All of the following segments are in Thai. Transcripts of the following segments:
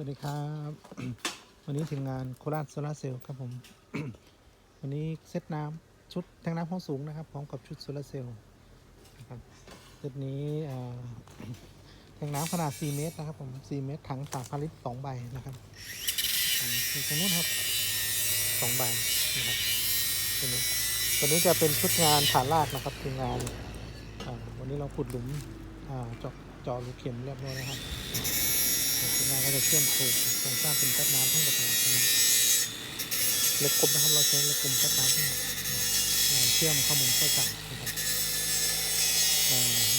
วัสดีครับ วันนี้ทีมงานโคราชโซลาร์เซลล์ครับผม วันนี้เซตน้ำชุดแทงน้ำห้องสูงนะครับพร้อมกับชุดโซลาร์เซลล์นะครับเซตนี้แทงน้ำขนาด 4 เมตรนะครับผม4เมตรถัง3,000ลิตร2ใบนะครับถังตรงนู้นครับ2ใบนะครับตัวนี้ตัวนี้จะเป็นชุดงานฐานรากนะครับทีมงานวันนี้เราขุดหลุมอ่าเจาะเจาะรูเข็มเรียบร้อยนะครับ ทีมงานก็จะเชื่อมโครงโครงสร้างเป็นแป๊บน้ำทั้งหมดนะครับเล็กกลมนะครับเราใช้เล็กกลมแป๊บน้ำทั้งหมดงานเชื่อมข้อมูลเข้ากันนะครับ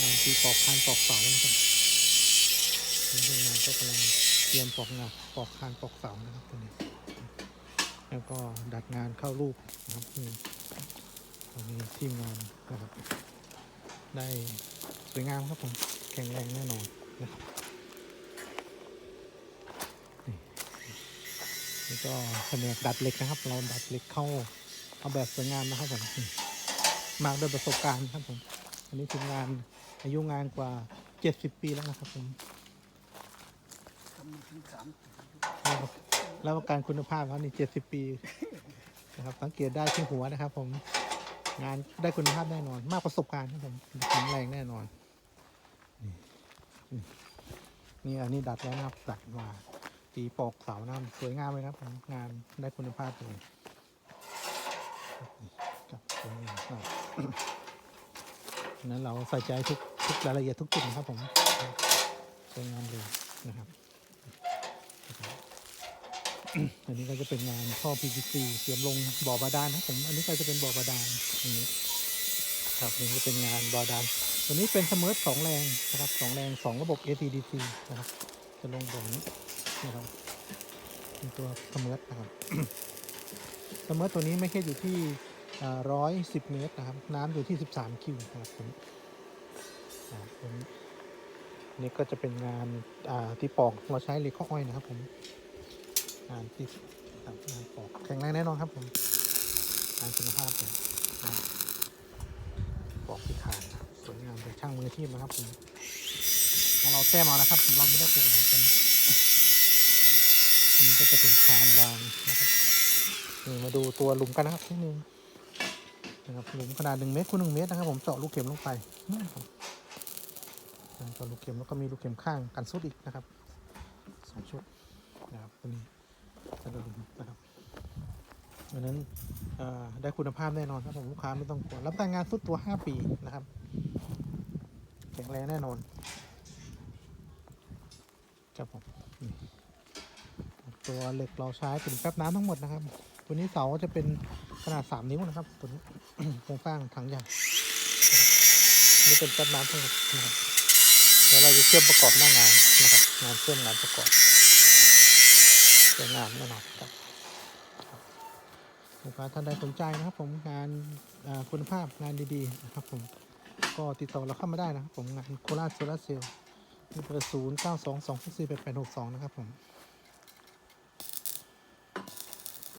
งานตีปอกคานปอกเสานะครับนี่ทีมงานก็กำลังเตรียมปอกงานปอกคานปอกเสานะครับตัวนี้แล้วก็ดัดงานเข้ารูปนะครับนี่ตรงนี้ทีมงานนะครับ ได้สวยงามครับผมแข็งแรงแน่นอนนะครับ ก็แผนกดัดเหล็กนะครับ เราดัดเหล็กเข้าเอาแบบสวยงามนะครับผมมากด้วยประสบการณ์ครับผม อันนี้ทีมงานอายุงานกว่า70ปีแล้วนะครับผมแล้วประกันคุณภาพครับนี่70ปีนะครับ สังเกตได้ที่หัวนะครับ ผมงานได้คุณภาพแน่นอน มากประสบการณ์ครับผมแข็งแรงแน่นอนนี่นี่นี่อันนี้ดัดแล้วนะครับดัดมาีปอกเสาน้ำสวยงามเลยครับผมงานได้คุณภาพเลยครับสวยงามมากนั้นเราใส่ใจทุกทุกรายละเอียดทุกจุดนะครับผมสวยงามเลยนะครับอันนี้ก็จะเป็นงานท่อ PVC เตรียมลงบ่อบาดาลนะครับผม อันนี้ก็จะเป็นบ่อบาดาลอย่างนี้ ครับนี่ก็เป็นงานบ่อบาดาลตัวนี้เป็นเสมอสองแรงนะครับสองแรงสองระบบ ACDC นะครับ จะลงบ่อนี้ นะครับเป็นตัวเสมอนะครับเสมอตัวนี้ไม่ใช่อยู่ที่ร้อยสิบเมตรนะครับ น้ำอยู่ที่สิบสามคิวนะครับตัวนี้อ่าตัวนี้นี่ก็จะเป็นงานาที่ปอกเราใช้เหล็กข้ออ้อยนะครับผมงานที่งานปอกแข็งแรงแน่นอนครับผมงานคุณภาพเลยงานปอกพิคานสวยงามเป็นช่างมืออาชีพนะครับผมของเราแต้มเอานะครับผมเราไม่ได้ปลูกนะครับ อันนี้ก็จะเป็นคานวางนะครับนี่มาดูตัวหลุมกันนะครับนิดนึงนะครับหลุมขนาดหนึ่งเมตรคูณหนึ่งเมตรนะครับ ผมเจาะลูกเข็มลงไปนี่ครับเจาะลูกเข็มแล้วก็มีลูกเข็มข้างกันสุดอีกนะครับสองชุดนะครับตัวนี้กระดุมนะครับดังนั้นได้คุณภาพแน่นอนครับผมลูกค้าไม่ต้องกลัวรับแต่งงานสุดตัว 5 ปีนะครับ แข็งแรงแน่นอนครับผมนี่ ตัวเหล็กเราใช้เป็นแป๊บน้ำทั้งหมดนะครับ ตัวนี้เสาจะเป็นขนาด 3 นิ้วนะครับ ตัวนี้โครงสร้างถังใหญ่นี่เป็นแป๊บน้ำทั้งหมดนะครับแล้วเราจะเชื่อมประกอบหน้างานนะครับ งานเชื่อมงานประกอบสวยงามแน่นอนครับลูกค้าท่านใดสนใจนะครับ ผมงานคุณภาพงานดีๆนะครับ ผมก็ติดต่อเราเข้ามาได้นะครับ ผมงานโคราชโซลาเซลล์เบอร์ศูนย์เก้าสองสองสี่แปดแปดหกสองนะครับผม